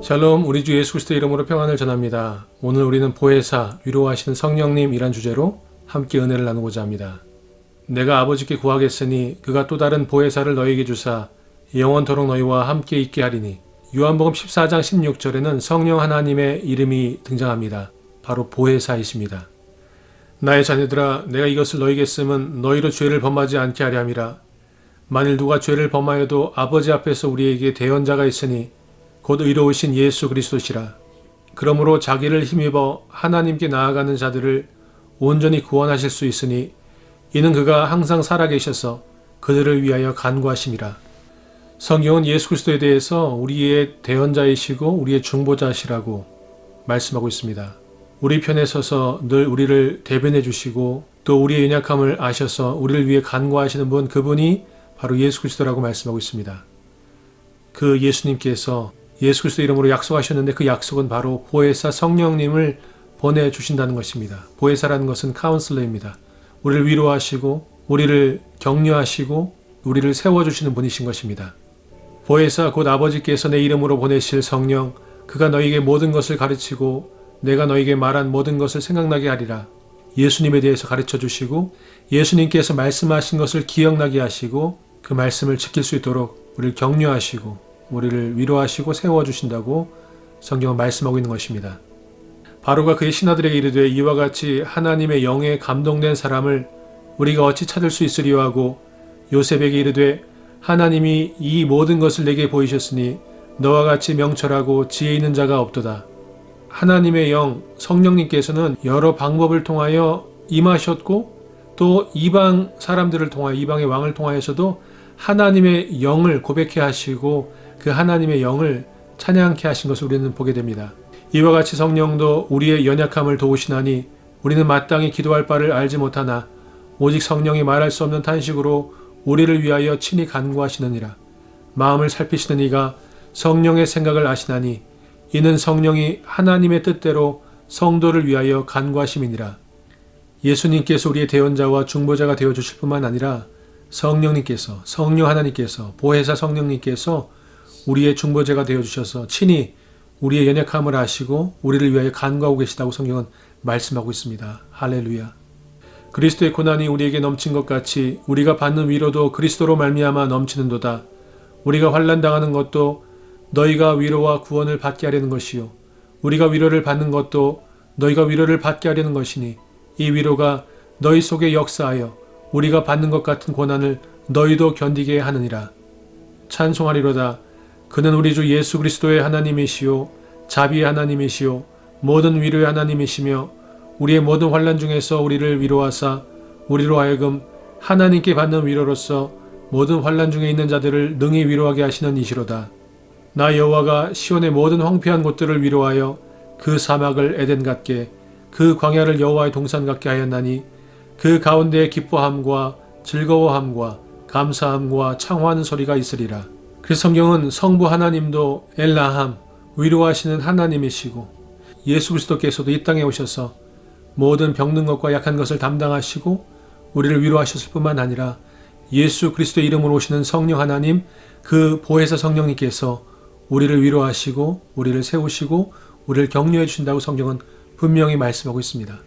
샬롬 우리 주 예수 그리스도 이름으로 평안을 전합니다. 오늘 우리는 보혜사 위로하시는 성령님이란 주제로 함께 은혜를 나누고자 합니다. 내가 아버지께 구하겠으니 그가 또 다른 보혜사를 너에게 주사 영원토록 너희와 함께 있게 하리니 요한복음 14장 16절에는 성령 하나님의 이름이 등장합니다. 바로 보혜사이십니다. 나의 자녀들아 내가 이것을 너희에게 쓰면 너희로 죄를 범하지 않게 하려 함이라. 만일 누가 죄를 범하여도 아버지 앞에서 우리에게 대언자가 있으니 곧 의로우신 예수 그리스도시라. 그러므로 자기를 힘입어 하나님께 나아가는 자들을 온전히 구원하실 수 있으니 이는 그가 항상 살아계셔서 그들을 위하여 간구하심이라. 성경은 예수 그리스도에 대해서 우리의 대언자이시고 우리의 중보자시라고 말씀하고 있습니다. 우리 편에 서서 늘 우리를 대변해 주시고 또 우리의 연약함을 아셔서 우리를 위해 간구하시는 분 그분이 바로 예수 그리스도라고 말씀하고 있습니다. 그 예수님께서 예수 그리스도 이름으로 약속하셨는데 그 약속은 바로 보혜사 성령님을 보내 주신다는 것입니다. 보혜사라는 것은 카운슬러입니다. 우리를 위로하시고 우리를 격려하시고 우리를 세워 주시는 분이신 것입니다. 보혜사 곧 아버지께서 내 이름으로 보내실 성령 그가 너에게 모든 것을 가르치고 내가 너에게 말한 모든 것을 생각나게 하리라. 예수님에 대해서 가르쳐 주시고 예수님께서 말씀하신 것을 기억나게 하시고 그 말씀을 지킬 수 있도록 우리를 격려하시고 우리를 위로하시고 세워 주신다고 성경은 말씀하고 있는 것입니다. 바로가 그의 신하들에게 이르되 이와 같이 하나님의 영에 감동된 사람을 우리가 어찌 찾을 수 있으리요 하고 요셉에게 이르되 하나님이 이 모든 것을 내게 보이셨으니 너와 같이 명철하고 지혜 있는 자가 없도다. 하나님의 영 성령님께서는 여러 방법을 통하여 임하셨고 또 이방 사람들을 통하여 이방의 왕을 통하여서도 하나님의 영을 고백해 하시고 그 하나님의 영을 찬양케 하신 것을 우리는 보게 됩니다. 이와 같이 성령도 우리의 연약함을 도우시나니 우리는 마땅히 기도할 바를 알지 못하나 오직 성령이 말할 수 없는 탄식으로 우리를 위하여 친히 간구하시느니라. 마음을 살피시는 이가 성령의 생각을 아시나니 이는 성령이 하나님의 뜻대로 성도를 위하여 간구하심이니라. 예수님께서 우리의 대원자와 중보자가 되어 주실 뿐만 아니라 성령님께서 성령 하나님께서 보혜사 성령님께서 우리의 중보자가 되어 주셔서 친히 우리의 연약함을 아시고 우리를 위하여 간구하고 계시다고 성경은 말씀하고 있습니다. 할렐루야. 그리스도의 고난이 우리에게 넘친 것 같이 우리가 받는 위로도 그리스도로 말미암아 넘치는도다. 우리가 환난 당하는 것도 너희가 위로와 구원을 받게 하려는 것이요 우리가 위로를 받는 것도 너희가 위로를 받게 하려는 것이니 이 위로가 너희 속에 역사하여 우리가 받는 것 같은 고난을 너희도 견디게 하느니라. 찬송하리로다. 그는 우리 주 예수 그리스도의 하나님이시요 자비의 하나님이시요 모든 위로의 하나님이시며 우리의 모든 환란 중에서 우리를 위로하사 우리로 하여금 하나님께 받는 위로로서 모든 환란 중에 있는 자들을 능히 위로하게 하시는 이시로다. 나 여호와가 시온의 모든 황폐한 곳들을 위로하여 그 사막을 에덴 같게 그 광야를 여호와의 동산 같게 하였나니 그 가운데 기뻐함과 즐거워함과 감사함과 창화하는 소리가 있으리라. 그래서 성경은 성부 하나님도 엘라함 위로하시는 하나님이시고 예수 그리스도께서도 이 땅에 오셔서 모든 병든 것과 약한 것을 담당하시고 우리를 위로하셨을 뿐만 아니라 예수 그리스도 이름으로 오시는 성령 하나님 그 보혜사 성령님께서 우리를 위로하시고 우리를 세우시고 우리를 격려해 주신다고 성경은 분명히 말씀하고 있습니다.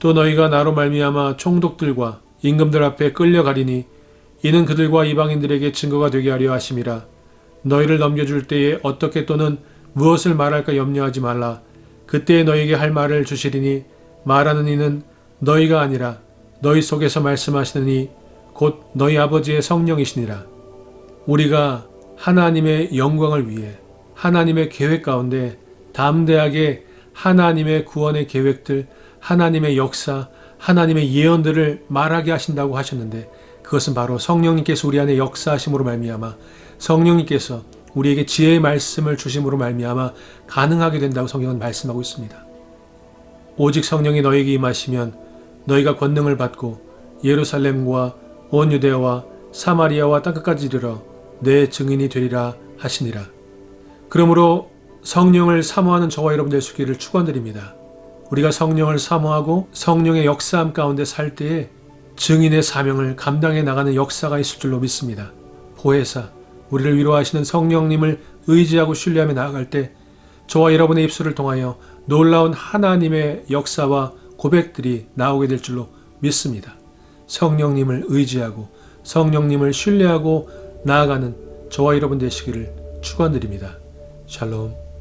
또 너희가 나로 말미암아 총독들과 임금들 앞에 끌려가리니 이는 그들과 이방인들에게 증거가 되게 하려 하심이라 너희를 넘겨줄 때에 어떻게 또는 무엇을 말할까 염려하지 말라. 그때에 너희에게 할 말을 주시리니 말하는 이는 너희가 아니라 너희 속에서 말씀하시는 이곧 너희 아버지의 성령이시니라. 우리가 하나님의 영광을 위해 하나님의 계획 가운데 담대하게 하나님의 구원의 계획들, 하나님의 역사, 하나님의 예언들을 말하게 하신다고 하셨는데 그것은 바로 성령님께서 우리 안에 역사하심으로 말미암아 성령님께서 우리에게 지혜의 말씀을 주심으로 말미암아 가능하게 된다고 성경은 말씀하고 있습니다. 오직 성령이 너에게 임하시면 너희가 권능을 받고 예루살렘과 온 유대와 사마리아와 땅끝까지 이르러 내 증인이 되리라 하시니라. 그러므로 성령을 사모하는 저와 여러분 될수 있기를 축원드립니다. 우리가 성령을 사모하고 성령의 역사함 가운데 살 때에 증인의 사명을 감당해 나가는 역사가 있을 줄로 믿습니다. 보혜사, 우리를 위로하시는 성령님을 의지하고 신뢰하며 나아갈 때 저와 여러분의 입술을 통하여 놀라운 하나님의 역사와 고백들이 나오게 될 줄로 믿습니다. 성령님을 의지하고 성령님을 신뢰하고 나아가는 저와 여러분 되시기를 축원드립니다. 샬롬.